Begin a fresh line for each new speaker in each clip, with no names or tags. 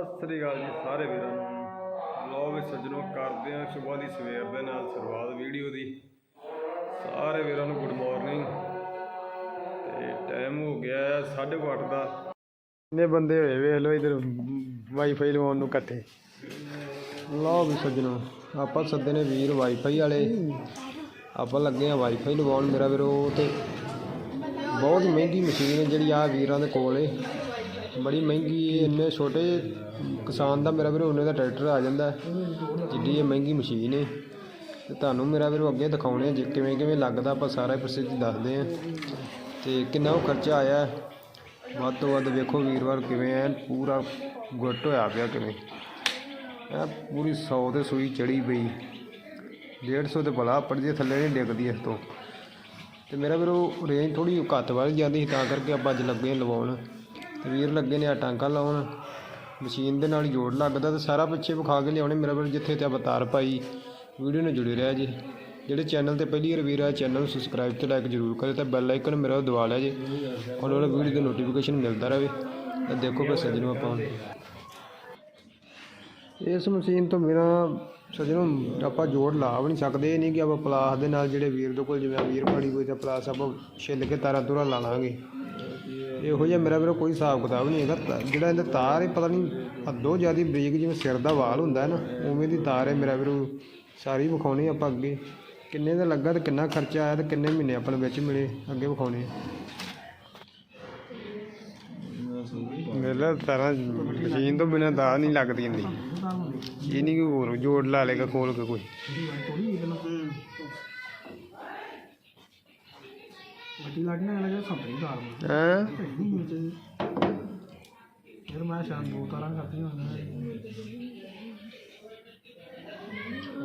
ਸਤਿ ਸ੍ਰੀ ਅਕਾਲ ਜੀ ਸਾਰੇ ਵੀਰਾਂ ਨੂੰ। ਲੋ ਵੀ ਸੱਜਣੋ ਕਰਦੇ ਆ ਸਵੇਰ ਦੀ ਸਵੇਰ ਦੇ ਨਾਲ ਸ਼ੁਰੂਆਤ ਵੀਡੀਓ ਦੀ। ਸਾਰੇ ਵੀਰਾਂ ਨੂੰ ਗੁੱਡ ਮਾਰਨਿੰਗ ਤੇ ਟਾਈਮ ਹੋ ਗਿਆ 8:30 ਦਾ। ਕਿੰਨੇ ਬੰਦੇ ਹੋਏ ਵੇਖ ਲਓ ਇਧਰ ਵਾਈਫਾਈ ਲਵਾਉਣ ਨੂੰ ਇਕੱਠੇ। ਲਓ ਵੀ ਸੱਜਣੋ ਆਪਾਂ ਸੱਦੇ ਨੇ ਵੀਰ ਵਾਈਫਾਈ ਵਾਲੇ। ਆਪਾਂ ਲੱਗੇ ਆ ਵਾਈਫਾਈ ਲਵਾਉਣ ਮੇਰਾ ਵੀਰ ਤੇ ਬਹੁਤ ਮਹਿੰਗੀ ਮਸ਼ੀਨ ਹੈ ਜਿਹੜੀ ਆ ਵੀਰਾਂ ਦੇ ਕੋਲ ਏ। ਬੜੀ ਮਹਿੰਗੀ ਏ ਇੰਨੇ ਛੋਟੇ ਕਿਸਾਨ ਦਾ ਮੇਰਾ ਵੀਰ, ਉਹਨੇ ਦਾ ਟਰੈਕਟਰ ਆ ਜਾਂਦਾ ਹੈ। ਜਿੱਡੀ ਇਹ ਮਹਿੰਗੀ ਮਸ਼ੀਨ ਏ। ਤੇ ਤੁਹਾਨੂੰ ਮੇਰਾ ਵੀਰ ਅੱਗੇ ਦਿਖਾਉਣੇ ਆ, ਜੇ ਕਿਵੇਂ ਕਿਵੇਂ ਲੱਗਦਾ, ਆਪਾਂ ਸਾਰਾ ਪ੍ਰੋਸੈਸ ਦੱਸਦੇ ਆ। ਤੇ ਕਿੰਨਾ ਉਹ ਖਰਚਾ ਆਇਆ ਵੱਧ ਤੋਂ ਵੱਧ ਵੇਖੋ ਵੀਰਵਾਰ ਕਿਵੇਂ ਐ ਪੂਰਾ ਗੁੱਟ ਹੋਇਆ ਪਿਆ ਕਿਵੇਂ। ਇਹ ਪੂਰੀ 100 ਤੇ ਸੂਈ ਚੜੀ ਪਈ। 150 ਤੇ ਭਲਾ ਪੜਦੀ ਥੱਲੇ ਨਹੀਂ ਡਿੱਗਦੀ ਇਸ ਤੋਂ। ਤੇ ਮੇਰਾ ਵੀਰ ਉਹ ਰੇਂਜ ਥੋੜੀ ਘੱਟ ਵੱਧ ਜਾਂਦੀ ਸੀ, ਤਾਂ ਕਰਕੇ ਆਪਾਂ ਅੱਜ ਲੱਗੇ ਹਾਂ ਲਵਾਉਣ। ਤੇ ਵੀਰ ਲੱਗੇ ਨੇ ਆ ਟਾਂਕਾ ਲਾਉਣ। ਮਸ਼ੀਨ ਦੇ ਨਾਲ ਜੋੜ ਲੱਗਦਾ ਤੇ ਸਾਰਾ ਪਿੱਛੇ ਵਿਖਾ ਕੇ ਲਿਆਉਣੇ ਮੇਰਾ ਵੀਰ ਜਿੱਥੇ ਤੇ ਆਪਾਂ ਤਾਰ ਪਾਈ ਵੀਡੀਓ ਨਾਲ ਜੁੜੇ ਰਹਿ ਜੀ। ਜਿਹੜੇ ਚੈਨਲ ਤੇ ਪਹਿਲੀ ਵਾਰ ਵੀਰ ਆ ਚੈਨਲ ਨੂੰ ਸਬਸਕ੍ਰਾਈਬ ਤੇ ਲਾਈਕ ਜ਼ਰੂਰ ਕਰੇ ਤੇ ਬੈਲ ਆਈਕਨ ਮੇਰਾ ਉਹ ਦਬਾ ਲਿਆ ਜੀ। ਔਰ ਵਾਲੇ ਵੀਡੀਓ ਦੀ ਨੋਟੀਫਿਕੇਸ਼ਨ ਮਿਲਦਾ ਰਹੇ। ਤੇ ਦੇਖੋ ਫਿਰ ਸੱਜਣੋ ਆਪਾਂ। ਇਸ ਮਸ਼ੀਨ ਤੋਂ ਬਿਨਾ ਸੱਜਣੋ ਆਪਾਂ ਜੋੜ ਲਾ ਵੀ ਨਹੀਂ ਸਕਦੇ। ਇਹ ਨਹੀਂ ਕਿ ਆਪਾਂ ਪਲਾਸ ਦੇ ਨਾਲ ਜਿਹੜੇ ਵੀਰ ਦੇ ਕੋਲ ਜਿਵੇਂ ਵੀਰ ਫੜੀ ਹੋਈ ਤਾਂ ਪਲਾਸ ਆਪਾਂ ਛਿੱਲ ਕੇ ਤਾਰਾਂ ਤੁਰਾਂ ਲਾ ਲਾਂਗੇ। ਇਹੋ ਜਿਹਾ ਮੇਰਾ ਵੀਰੋ ਕੋਈ ਹਿਸਾਬ ਕਿਤਾਬ ਨਹੀਂ ਹੈਗਾ। ਤਾਂ ਜਿਹੜਾ ਇਹਦਾ ਤਾਰ ਹੈ ਪਤਾ ਨਹੀਂ ਹੱਦੋਂ ਜ਼ਿਆਦਾ ਬਰੀਕ ਜਿਵੇਂ ਸਿਰ ਦਾ ਵਾਲ ਹੁੰਦਾ ਹੈ ਨਾ, ਉਵੇਂ ਦੀ ਤਾਰ ਹੈ ਮੇਰਾ ਵੀਰੋ। ਸਾਰੀ ਵਿਖਾਉਣੀ ਆਪਾਂ ਅੱਗੇ। ਕਿੰਨੇ ਦਾ ਲੱਗਾ ਤੇ ਕਿੰਨਾ ਖਰਚਾ ਆਇਆ ਤੇ ਕਿੰਨੇ ਮਹੀਨੇ ਆਪਾਂ ਨੂੰ ਵਿੱਚ ਮਿਲੇ, ਅੱਗੇ ਵਿਖਾਉਣੇ ਮੇਲਾ ਤਾਰਾਂ ਮਸ਼ੀਨ ਤੋਂ ਬਿਨਾਂ ਤਾਂ ਨਹੀਂ ਲੱਗਦੀ ਹੁੰਦੀ ਇਹ ਨਹੀਂ ਕੋਈ ਹੋਰ ਜੋੜ ਲਾ ਲੇਗਾ ਖੋਲ ਕੇ ਕੋਈ।
ਗੱਡੀ ਲਾੜੀਆਂ ਨਾਲ ਜਿਹੜਾ ਸੰਤਰੀ ਕਾਰ ਨੂੰ
ਹਾਂ?
ਫਿਰ ਮੈਂ ਸ਼ਾਮ ਦੋ ਤਾਰਾਂ ਕਰਦੀ ਹੁੰਦਾ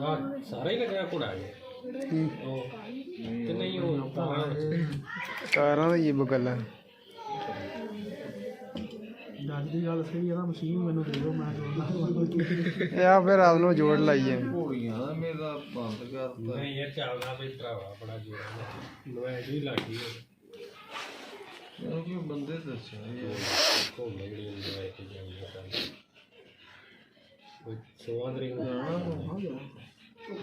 ਆ ਸਾਰਾ ਹੀ ਲੱਗਿਆ ਇਹ? ਉਹ ਤੇ ਨਹੀਂ ਉਹ ਭਾਵੇਂ
ਕਾਰਾਂ ਦਾ ਇਹ ਬਗਲਾ
ਜੱਜ ਦੀ ਗੱਲ ਸਹੀ ਹੈ ਨਾ ਮਸ਼ੀਨ ਮੈਨੂੰ ਦੇ ਦਿਓ ਮੈਂ ਜੋੜਦਾ
ਇਹ ਆ ਫਿਰ ਆਪ ਨੂੰ ਜੋੜ ਲਾਈਏ।
ਨਹੀਂ ਇਹ ਚੱਲਦਾ ਵੀ ਭਰਾਵਾ ਬੜਾ ਜੋਰ ਨਵੇਂ ਜੀ ਲੱਗੀ
ਕਿਉਂਕਿ ਬੰਦੇ ਦੱਸਿਆ
ਕੋਲ ਜਿਹੜੀ ਨਵੇਂ ਤੇ ਜਾਂਦੀ ਹੈ ਉਹ ਸੋਆਂ ਤਰੀਕ ਨੂੰ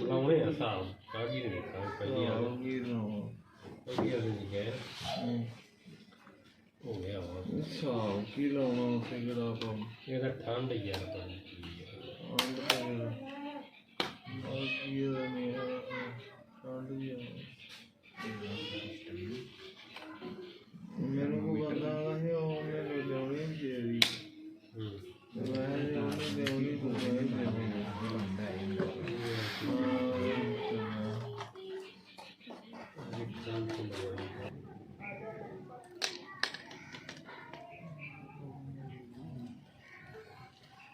ਲਾਉਣੇ ਆ ਸਾਹ ਕਾਗੀ ਦੇ ਪਹਿਲੀ ਆ।
ਕੀ ਨਾ
ਪਹਿਲੀ ਆ ਦੀ ਗਏ। ਹੋ ਗਿਆ ਵਾ।
ਅੱਛਾ ਕੀ ਲਾਉਣਾ ਉੱਥੇ ਕਿਹੜਾ ਕੰਮ
ਇਹ ਤਾਂ ਠੰਡ ਹੀ ਆ ਪਤਾ ਨਹੀਂ ਕੀ ਆ।
ਅੰਡ ਤੇ ਕੀ ਨਹੀਂ ਠੰਡ ਹੀ ਆ। ਮੈਨੂੰ ਕੋ ਬੰਦਾ ਆਇਆ ਸੀ ਉਹਨੇ ਲੈ ਲਿਆਉਣੀ ਚਾਹੀਦੀ
ਹੂੰ।
ਮੈਂ ਉਹਨੇ ਲਿਆਉਣੀ ਤੂੰ ਮੈਂ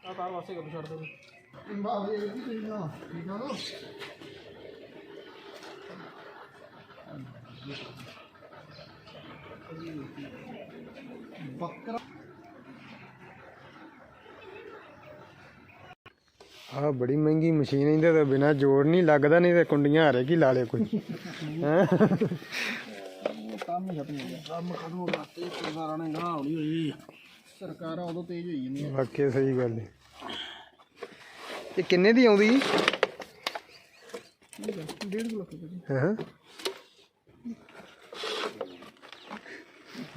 ਆ ਤਾਰ ਵਾਸਤੇ ਗੱਪ ਛੱਡ ਦੇ
ਆ ਬੜੀ ਮਹਿੰਗੀ ਮਸ਼ੀਨ ਇਹਦੇ ਤੋਂ ਬਿਨਾ ਜੋੜ ਨਹੀਂ ਲੱਗਦਾ ਨਹੀਂ ਤੇ ਕੁੰਡੀਆਂ ਹਰੇ ਕੀ ਲਾ ਲੇ ਕੋਈ। ਹੈਂ?
ਕੰਮ ਹੀ ਖਤਮ ਹੋ ਗਿਆ। ਕੰਮ ਖਤਮ ਹੋ ਗਿਆ ਤੇ ਸਰਕਾਰਾਂ ਨੇ ਗਾਹ ਹੌਲੀ ਹੋਈ। ਸਰਕਾਰਾਂ ਉਦੋਂ ਤੇਜ਼ ਹੋਈ ਜਾਂਦੀਆਂ।
ਵਾਕਿਆ ਸਹੀ ਗੱਲ ਹੈ ਇਹ ਕਿੰਨੇ ਦੀ ਆਉਂਦੀ?
ਡੇਢ ਲੱਖ ਰੁਪਏ ਦੀ।
ਹਾਂ।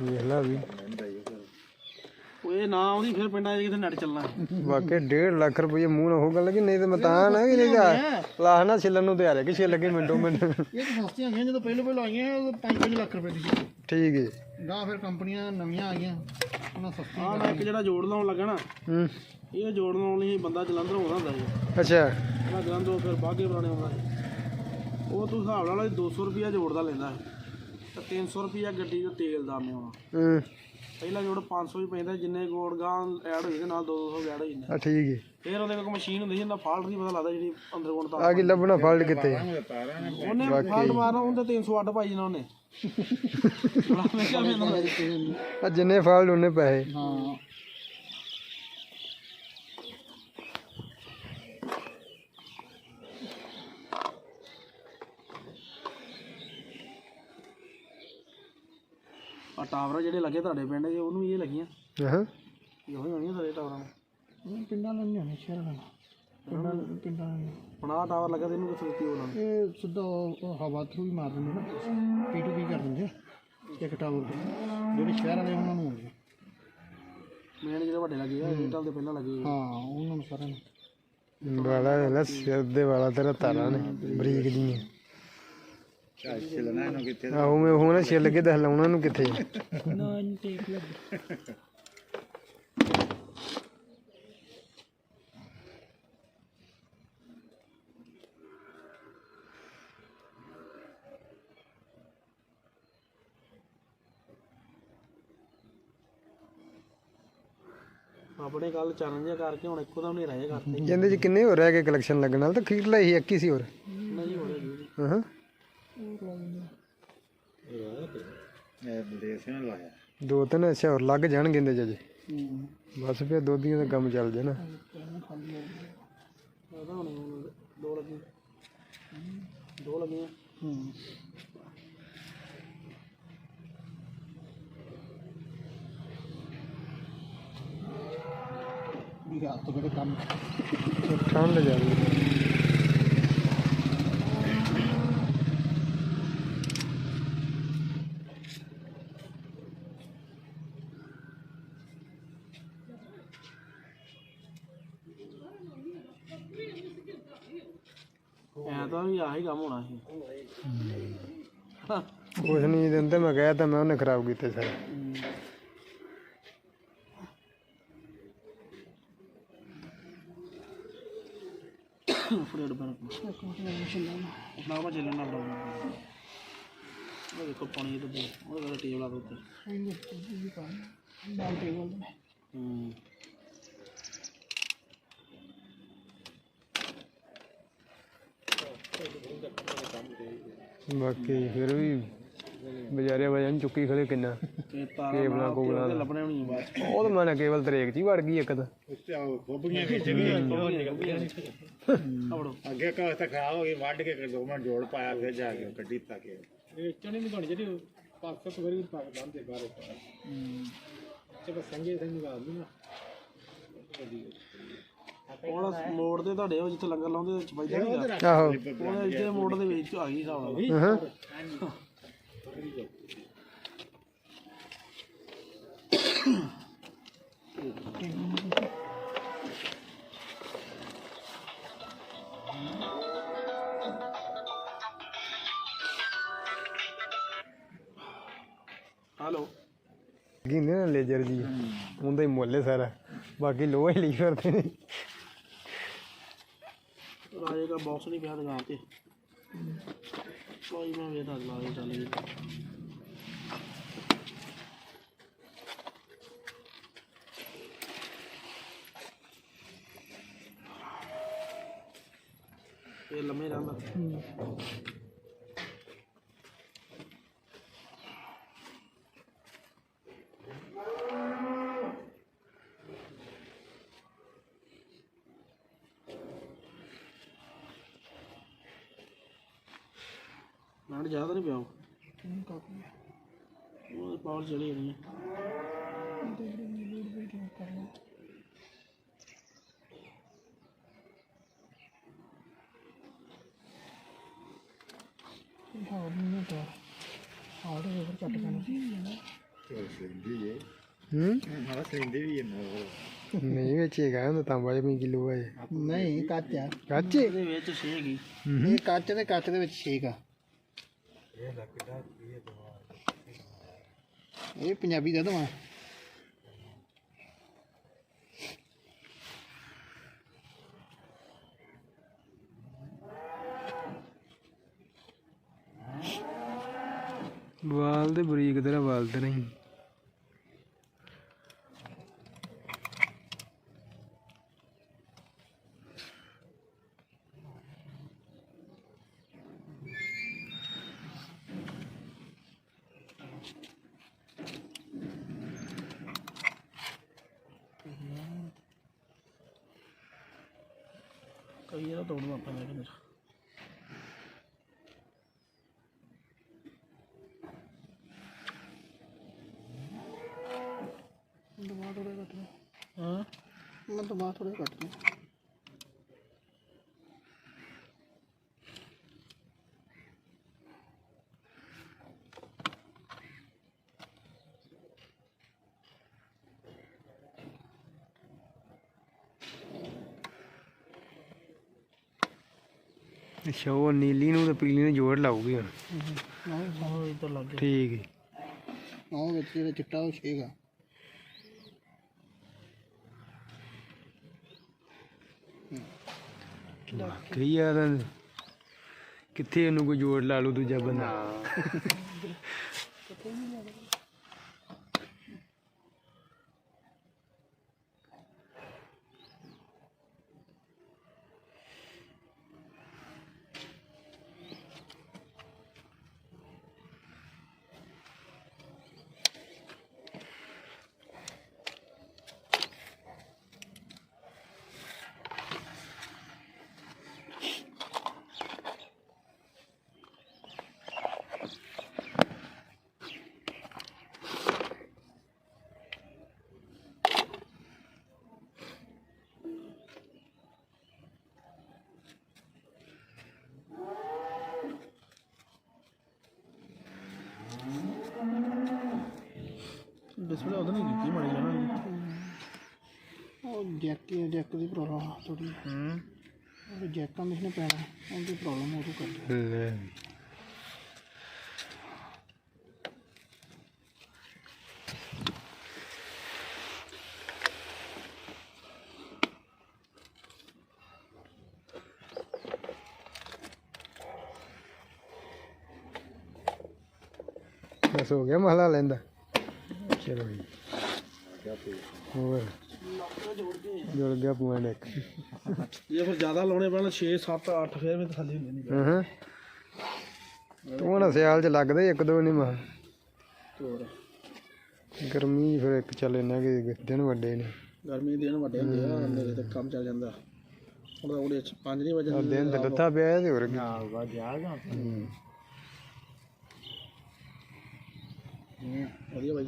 ਵੇਖ ਲਾ ਵੀ।
ਉਹ ਇਹ ਨਾ ਆਉਂਦੀ ਫਿਰ ਪਿੰਡਾਂ 'ਚ ਕਿਤੇ ਨੈਟ ਚੱਲਣਾ?
ਵਾਕਿਆ 1.5 ਲੱਖ ਰੁਪਏ ਮੂੰਹ ਨਾਲ ਹੋ ਗੱਲ ਕਿ ਨਹੀਂ ਤੇ ਮੈਂ ਤਾਂ ਨਾ ਕਿ ਨਹੀਂ ਜਾ ਲਾਹ ਨਾ ਛਿੱਲਣ ਨੂੰ ਤਿਆਰ ਹੈ ਕਿ ਛਿੱਲ ਕੇ ਮਿੰਟੋ ਮਿੰਟ।
ਇਹ ਤਾਂ ਸਸਤੀਆਂ ਆਈਆਂ ਜਦੋਂ ਪਹਿਲੋਂ ਪਹਿਲੋਂ ਆਈਆਂ ਉਹ 5-5 ਲੱਖ ਰੁਪਏ ਦੀ ਸੀ।
ਠੀਕ ਹੈ।
ਗਾਂ ਫਿਰ ਕੰਪਨੀਆਂ ਨਵੀਆਂ ਆ ਗਈਆਂ ਉਹਨਾਂ ਸਸਤੀਆਂ ਹਾਂ ਮੈਂ ਇੱਕ ਜਿਹੜਾ ਜੋੜ ਲਾਉਣ ਲੱਗਾ ਨਾ
ਹੂੰ।
ਇਹ ਜੋੜ ਲਾਉਣ ਲਈ ਬੰਦਾ ਜਲੰਧਰ ਆਉਂਦਾ ਹੁੰਦਾ ਸੀ
ਅੱਛਾ।
ਮੈਂ ਜਲੰਧਰੋਂ ਫਿਰ ਬਾਗੇ ਪੁਰਾਣੇ ਆਉਂਦਾ ਸੀ ਉਹ ਤੂੰ ਹਿਸਾਬ ਲਾ ਲਾ 200 ਰੁਪਿਆ ਜੋੜ ਦਾ ਲੈਂਦਾ ਹੈ। ਤੇ 300 ਰੁਪਿਆ ਗੱਡੀ ਦਾ ਤੇਲ ਦਾ ਆਉਣਾ
ਹੂੰ।
ਪਹਿਲਾ ਜੋੜ 500 ਵੀ ਪੈਂਦਾ ਜਿੰਨੇ ਗੋੜ ਗਾਂ ਐਡ ਹੋਈ ਦੇ ਨਾਲ 200 ਐਡ ਹੋ ਜਾਂਦਾ
ਆ। ਠੀਕ ਹੈ
ਫਿਰ ਉਹਦੇ ਕੋਲ ਮਸ਼ੀਨ ਹੁੰਦੀ ਸੀ ਉਹਦਾ ਫਾਲਟ ਨਹੀਂ ਪਤਾ ਲੱਗਦਾ ਜਿਹੜੀ ਅੰਦਰ ਕੋਣ ਤਾਂ
ਆ ਕੀ ਲੱਭਣਾ ਫਲਟ ਕਿੱਥੇ?
ਉਹਨੇ ਫਾਲਟ ਮਾਰਨਾ ਉਹਦੇ 300 ਅੱਡ ਪਾਈ ਜਣਾ ਉਹਨੇ। ਮੈਂ
ਆ ਜਿੰਨੇ ਫਲਟ ਉਹਨੇ ਪੈਸੇ।
ਹਾਂ। ਆ ਟਾਵਰ ਜਿਹੜੇ ਲੱਗੇ ਤੁਹਾਡੇ ਪਿੰਡ 'ਚ ਉਹਨੂੰ ਵੀ ਇਹ ਲੱਗੀਆਂ।
ਹਾਂ
ਇਹੋ ਹੀ ਹੋਣੀਆਂ ਸਾਰੇ ਟਾਵਰਾਂ ਨੂੰ।
ਪਿੰਡਾਂ ਨੂੰ ਨਹੀਂ ਹੋਣੇ ਸ਼ਹਿਰਾਂ ਨੂੰ ਪਿੰਡਾਂ ਪਿੰਡਾਂ ਨੂੰ
ਹੁਣ ਆਹ ਟਾਵਰ ਲੱਗਾ ਤੇ ਇਹਨੂੰ ਕਿੱਥੇ ਦਿੱਤੀ ਉਹਨਾਂ
ਇਹ ਸਿੱਧਾ ਉਹ ਹਵਾ ਥਰੂ ਹੀ ਮਾਰ ਦਿੰਦੇ ਨਾ। ਪੀ ਟੂ ਪੀ ਕਰ ਦਿੰਦੇ ਆ ਇੱਕ ਟਾਵਰ ਜਿਹੜੇ ਸ਼ਹਿਰ ਵਾਲੇ ਉਹਨਾਂ ਨੂੰ ਹੁੰਦੇ
ਮੇਨ ਜਿਹੜੇ ਵੱਡੇ ਲੱਗੇ ਆ ਏਅਰਟੈਲ ਦੇ ਪਹਿਲਾਂ ਲੱਗੇ
ਹਾਂ ਉਹਨਾਂ ਨੂੰ ਸਾਰਿਆਂ ਨੂੰ।
ਵਾਲਾ ਵੇਲਾ ਸਿਰ ਦੇ ਵਾਲਾ ਤੇਰਾ ਤਾਰਾ ਨੇ ਬਰੀਕ ਆਹੋ ਮੈਂ ਉਹ ਨਾ ਛਿੱਲ ਕੇ ਦੱਸ ਲਾਉਣਾ ਨੂੰ ਕਿੱਥੇ
ਨਾ ਇਹਨੂੰ ਟੇਪ ਲੱਗ
ਆਪਣੇ ਕੱਲ ਚੈਲੰਜ ਜਿਹਾ ਕਰਕੇ ਹੁਣ ਇੱਕੋ ਦਮ ਨਹੀਂ ਰਹੇ ਕਰਤੇ
ਕਹਿੰਦੇ ਜੀ ਕਿੰਨੇ ਹੋ ਰਹਿ ਗਏ ਕਲੈਕਸ਼ਨ ਲੱਗਣ ਨਾਲ ਤਾਂ ਖੀਰਲਾ ਹੀ 21 ਸੀ ਹੋਰ।
ਨਹੀਂ ਹੋ ਰਿਹਾ ਜੀ।
ਹਾਂ। ਦੋ ਤਿੰਨ ਅੱਛਾ ਹੋਰ ਲੱਗ ਜਾਣਗੇ ਇਹਦੇ ਅਜੇ। ਬਸ ਫਿਰ ਦੋਧੀਆਂ ਦਾ ਕੰਮ ਚੱਲ ਜਾਣਾ।
ਦੋ ਲੱਗੇ ਦੋ ਲੱਗੀਆਂ
ਹੂੰ ਵੀ ਹੱਥ ਤੋਂ ਕਿਹੜੇ ਕੰਮ?
ਠੰਡ
ਤਾਂ ਵੀ ਆਹੀ ਕੰਮ ਹੋਣਾ ਸੀ।
ਕੁਛ ਨਹੀਂ ਦਿੰਦੇ ਮੈਂ ਕਹਿ ਤਾ ਮੈਂ ਉਹਨੇ ਖਰਾਬ ਕੀਤੇ ਸਾਰੇ।
ਫਰੇਡ ਬਰ ਨਾ ਵਾ ਚੱਲਣ ਨਾ ਬੜਾ ਉਹ ਦੇਖੋ ਪਾਣੀ ਇਹਦੇ ਤੇ ਉਹਦੇ ਕੋਲ ਟੇਬਲ ਆ ਦੇ ਉੱਤੇ
ਨਾਲ ਟੇਬਲ ਤੇ।
ਹੂੰ।
ਬਾਕੀ ਫਿਰ ਵੀ ਬਜ਼ਾਰੇ ਵਜਨ ਚੁੱਕੀ ਖੜੇ ਕਿੰਨਾ?
ਤੇ ਤਾਰਾ
ਕੇਬਲਾਂ
ਨਾਲ
ਕੂਬਲਾਂ
ਤੇ ਲੱਭਣੇ ਵੀ ਨਹੀਂ ਬਾਅਦ ਚ।
ਉਹ ਤਾਂ ਮੈਂ ਕੇਵਲ ਤਰੇਕ ਚ ਹੀ ਵੜ ਗਈ ਇੱਕ ਤਾਂ।
ਆਵੜੋ
ਅੱਗੇ ਕਾ ਤਾਂ ਖਰਾਬ ਹੋ ਗਈ ਵੱਢ ਕੇ ਦੋ ਮਿੰਟ ਜੋੜ ਪਾਇਆ ਫਿਰ ਜਾ ਕੇ ਕੱਢੀ ਤੱਕ
ਵੇਚਣੀ ਨਹੀਂ ਬਣ ਜਿਹੜੀ ਪਾਸੇ ਤੋਂ ਵਰੀ ਪਾ ਬੰਦੇ ਬਾਹਰ। ਤੇ ਬਸ ਸੰਗੇ ਸੰਗ ਗਾ ਨਾ
ਹੁਣ ਮੋੜ ਤੇ ਤੁਹਾਡੇ ਉਹ ਜਿੱਥੇ ਲੰਗਰ ਲਾਉਂਦੇ
ਆਹੋ।
ਇੱਥੇ ਮੋੜ ਦੇ ਵਿੱਚ ਆ ਗਈ ਹਿਸਾਬ ਨਾਲ
ਹਾਂ
ਹਲੋ।
ਗਿੰਦੇ ਨਾ ਲੇਜਰ ਜੀ। ਉਹਦਾ ਹੀ ਮੁੱਲ ਹੈ ਸਾਰਾ। ਬਾਕੀ ਲੋਹਾ ਹੀ ਲਈ ਫਿਰਦੇ ਨੇ
ਰਾਜੇ ਦਾ ਬਾਕਸ ਨਹੀਂ ਪਿਆ ਦੁਕਾਨ ਤੇ। ਕੋਈ ਮੈਂ ਵੇਖਦਾ ਲਾ ਕੇ ਚੱਲ ਜੀ ਇਹ ਲੰਮੇ ਰਹਿੰਦਾ। ਨਾੜ ਜ਼ਿਆਦਾ ਨਹੀਂ ਪਿਆ ਉਹ। ਉਹ ਪਾਵਰ ਚਲੀ ਜਾਣੀ ਹੈ
ਹਾਂ ਨਹੀਂ ਤਾਂ ਆੜੇ over ਕੱਟ ਕਰਨਾ। ਸੀ
ਹੂੰ
ਹਾਂ। ਸਿੰਦੀ ਵੀ ਨਾ।
ਨਹੀਂ ਵੇਚੇਗਾ ਉਹ ਤਾਂਬਾ ਜਿਹਾ ਕਿਲੋ ਹੈ
ਨਹੀਂ ਕੱਚ ਆ।
ਕੱਚੇ?
ਇਹਦੇ ਵਿੱਚ ਛੇ ਹੈਗੀ।
ਇਹ ਕੱਚ ਤੇ ਕੱਚ ਦੇ ਵਿੱਚ ਛੇਕ ਆ ਇਹ ਪੰਜਾਬੀ ਦਾ ਦਵਾ
ਵਾਲ ਦੇ ਬਰੀਕ ਤੇਰਾ ਵਾਲ ਤੇ ਨਹੀਂ।
ਕਈ ਇਹਦਾ ਤੋੜਨਾ ਆਪਾਂ ਮੈਂ ਕਿਹਾ ਹਾਂ
ਖੋਲਣ ਤੋਂ
ਅੱਛਾ ਉਹ ਨੀਲੀ ਨੂੰ ਤੇ ਪੀਲੀ ਨੂੰ ਜੋੜ ਲਾਉਗੀ ਹੁਣ।
ਉਹ ਇੱਧਰ ਲੱਗ ਗਿਆ
ਠੀਕ ਹੈ।
ਉਹ ਵਿੱਚ ਜਿਹੜਾ ਚਿੱਟਾ ਉਹ ਛੇਗਾ
ਆ ਤਾਂ ਕਿੱਥੇ ਇਹਨੂੰ ਕੋਈ ਜੋੜ ਲਾ ਲੂ ਦੂਜਾ ਬੰਦਾ?
ਡਿਸਪਲੇ ਉਹਦੇ ਨਹੀਂ ਕੀਤੀ ਮੜੀ ਜਾਣਾ
ਉਹ ਜੈਕ ਜੈਕ ਦੀ ਪ੍ਰੋਬਲਮ ਥੋੜੀ
ਹੂੰ।
ਉਹ ਜੈਕਾਂ ਦੇ ਨੇ ਪੈਣਾ ਉਹਦੀ ਪ੍ਰੋਬਲਮ ਉਹ ਤੋਂ ਕਰ
ਲੈ। ਬਸ ਹੋ ਗਿਆ ਮਹਲਾ ਲੈਂਦਾ। ਚਲੋ ਜੀ। ਹੋਰ? ਜੁੜ ਗਿਆ ਪੁਆਇੰਟ ਇੱਕ।
ਜੇ ਫਿਰ ਜ਼ਿਆਦਾ ਲਾਉਣੇ ਪੈਣ 6 7 8 ਫੇਰ ਵੀ ਥੱਲੇ ਹੁੰਦੇ ਨਹੀਂ।
ਹਾਂ ਹਾਂ। ਤੂੰ ਨਾ ਸਿਆਲ ਚ ਲੱਗਦੇ ਇੱਕ ਦੋ ਨਹੀਂ ਮਾ।
ਹੋਰ?
ਗਰਮੀ ਫਿਰ ਇੱਕ ਚੱਲ ਇੰਨਾ ਕਿ ਦਿਨ ਵੱਡੇ ਨੇ।
ਗਰਮੀ ਦੇ ਦਿਨ ਵੱਡੇ ਹੁੰਦੇ ਆ ਅੰਦਰ ਤੇ ਕੰਮ ਚੱਲ ਜਾਂਦਾ। ਹੁਣ ਤਾਂ ਉਹਦੇ 5 ਨਹੀਂ ਵਜੇ
ਆਹ ਦਿਨ ਤੇ ਲੱਥਾ ਪਿਆ ਤੇ ਹੋਰ ਕੀ
ਵਾ ਜਾਗਾ
ਹੂੰ।
ਵਧੀਆ ਬਾਈ।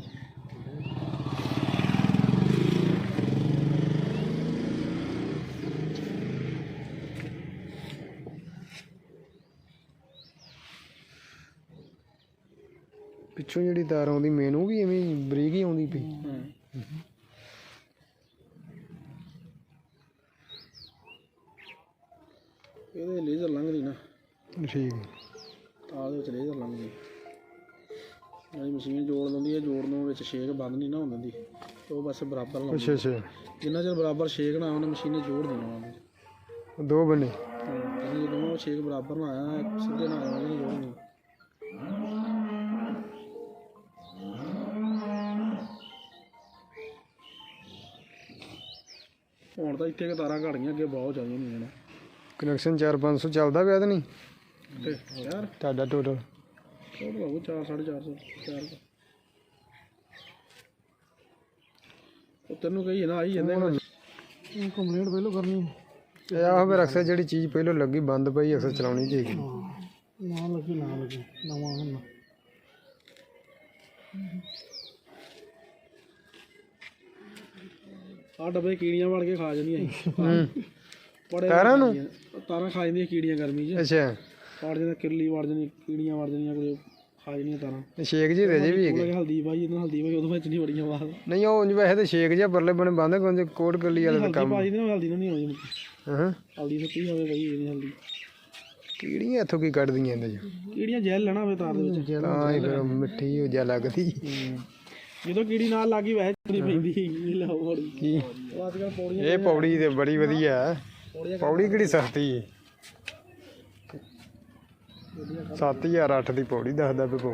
ਪਿੱਛੋਂ ਜਿਹੜੀ ਤਾਰ ਆਉਂਦੀ ਮੇਨ ਉਹ ਵੀ ਐਵੇਂ ਹੀ ਬਰੀਕ ਹੀ ਆਉਂਦੀ ਪਈ।
ਇਹਦੇ ਲੇਜ਼ਰ ਲੰਘਦੀ ਨਾ।
ਠੀਕ। ਹੈ।
ਤਾਰ ਦੇ ਵਿੱਚ ਲੇਜ਼ਰ ਲੰਘਦੀ ਜਿਹੜੀ ਮਸ਼ੀਨ ਜੋੜ ਦਿੰਦੀ ਹੈ ਜੋੜ ਨੂੰ ਵਿੱਚ ਛੇਕ ਬੰਦ ਨਹੀਂ ਨਾ ਹੋਣ ਦਿੰਦੀ। ਤੇ ਉਹ ਬਸ ਬਰਾਬਰ ਲਾਉਂਦੀ।
ਅੱਛਾ ਅੱਛਾ।
ਜਿੰਨਾ ਚਿਰ ਬਰਾਬਰ ਛੇਕ ਨਾ ਉਹਨੇ ਮਸ਼ੀਨ ਨੇ ਜੋੜ ਦੇਣਾ ਉਹਨੇ
ਦੋ ਬੰਨੇ।
ਜਦੋਂ ਉਹ ਛੇਕ ਬਰਾਬਰ ਨਾ ਆਇਆ ਸਿੱਧੇ ਨਾ ਆਇਆ ਉਹਨੇ ਜੋੜ ਨਹੀਂ ਤਾਂ ਇੱਥੇ ਕਿ ਤਾਰਾਂ ਘੜ ਗਈਆਂ ਅੱਗੇ ਬਹੁਤ ਜ਼ਿਆਦਾ ਨਹੀਂ ਨੇ।
ਕਨੈਕਸ਼ਨ 4-500 ਚੱਲਦਾ ਪਿਆ ਤਾਂ ਨਹੀਂ?
ਤੇ ਯਾਰ।
ਤੁਹਾਡਾ ਟੋਟਲ
ਉਹ ਬਾਬੂ 4 450 4 ਉਹ ਤੈਨੂੰ ਕਹੀ ਨਾ ਆਈ ਜਾਂਦੇ
ਇਹ ਕੰਪਲੇਂਟ ਪਹਿਲਾਂ ਕਰਨੀ
ਇਹ ਆਹ ਫਿਰ ਅਕਸਰ ਜਿਹੜੀ ਚੀਜ਼ ਪਹਿਲੋਂ ਲੱਗੀ ਬੰਦ ਪਈ ਅਕਸਰ ਚਲਾਉਣੀ ਚਾਹੀਦੀ।
ਨਾ ਲੱਗੀ ਨਾ ਲੱਗੀ ਨਵਾਂ ਹੁਣ
ਆ ਡੱਬੇ ਕੀੜੀਆਂ ਵੜ ਕੇ ਖਾ ਜਾਂਦੀਆਂ ਸੀ। ਬੜੇ
ਤਾਰਾਂ ਨੂੰ?
ਤਾਰਾਂ ਖਾ ਜਾਂਦੀਆਂ ਕੀੜੀਆਂ ਗਰਮੀ 'ਚ।
ਅੱਛਾ।
ਵੜ ਜਾਂਦਾ ਕਿਰਲੀ ਵੜ ਜਾਂਦੀ ਕੀੜੀਆਂ ਵੜ ਜਾਂਦੀਆਂ ਕਦੇ ਖਾ ਜਾਂਦੀਆਂ ਤਾਰਾਂ।
ਛੇਕ ਜੀ ਦੇ ਜੇ ਵੀ ਹੈਗੇ।
ਹਲਦੀ ਪਾਈ ਇਹਨਾਂ ਹਲਦੀ ਪਾਈ ਉਦੋਂ ਵਿੱਚ ਨਹੀਂ ਬੜੀਆਂ ਬਾਅਦ
ਨਹੀਂ ਉਹ ਉਂਝ ਵੈਸੇ ਤੇ ਛੇਕ ਜਿਹਾ ਪਰਲੇ ਬਣੇ ਬੰਦ ਕੋਈ ਕੋਟ ਕੱਲੀ ਵਾਲੇ ਦਾ
ਹਲਦੀ
ਕੰਮ।
ਪਾਈ ਨਾ ਹਲਦੀ ਨਾਲ ਨਹੀਂ ਆਉਂਦੀ ਮੁੜ ਕੇ।
ਹਾਂ।
ਹਲਦੀ ਸੱਤੀ ਹੋਵੇ ਬਈ ਇਹਦੀ ਹਲਦੀ।
ਕੀੜੀਆਂ ਇੱਥੋਂ ਕੀ ਕੱਢਦੀਆਂ ਇਹਦੇ ਚ?
ਕੀੜੀਆਂ ਜੈਲ ਲੈਣਾ ਹੋਵੇ ਤਾਰ ਦੇ ਵਿੱਚ।
ਤਾਂ ਹੀ ਫਿਰ ਮਿੱਠੀ ਹੋ ਜਾ ਲੱਗਦੀ।
ਜਦੋਂ ਕੀੜੀ ਨਾਲ ਲੱਗੀ ਵੈਸੇ ਚੜੀ ਪੈਂਦੀ ਇਹ ਲਓ ਬੜੀ
ਕੀ?
ਉਹ ਅੱਜ ਕੱਲ ਪੌੜੀਆਂ
ਇਹ ਪੌੜੀ ਤੇ ਬੜੀ ਵਧੀਆ ਹੈ। ਪੌੜੀ ਕਿਹੜੀ ਸਸਤੀ ਹੈ? 7000 8 ਦੀ ਪੌੜੀ ਦੱਸਦਾ ਪਊ।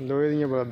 ਲੋਹੇ ਦੀਆਂ ਬਰਾਦਾ।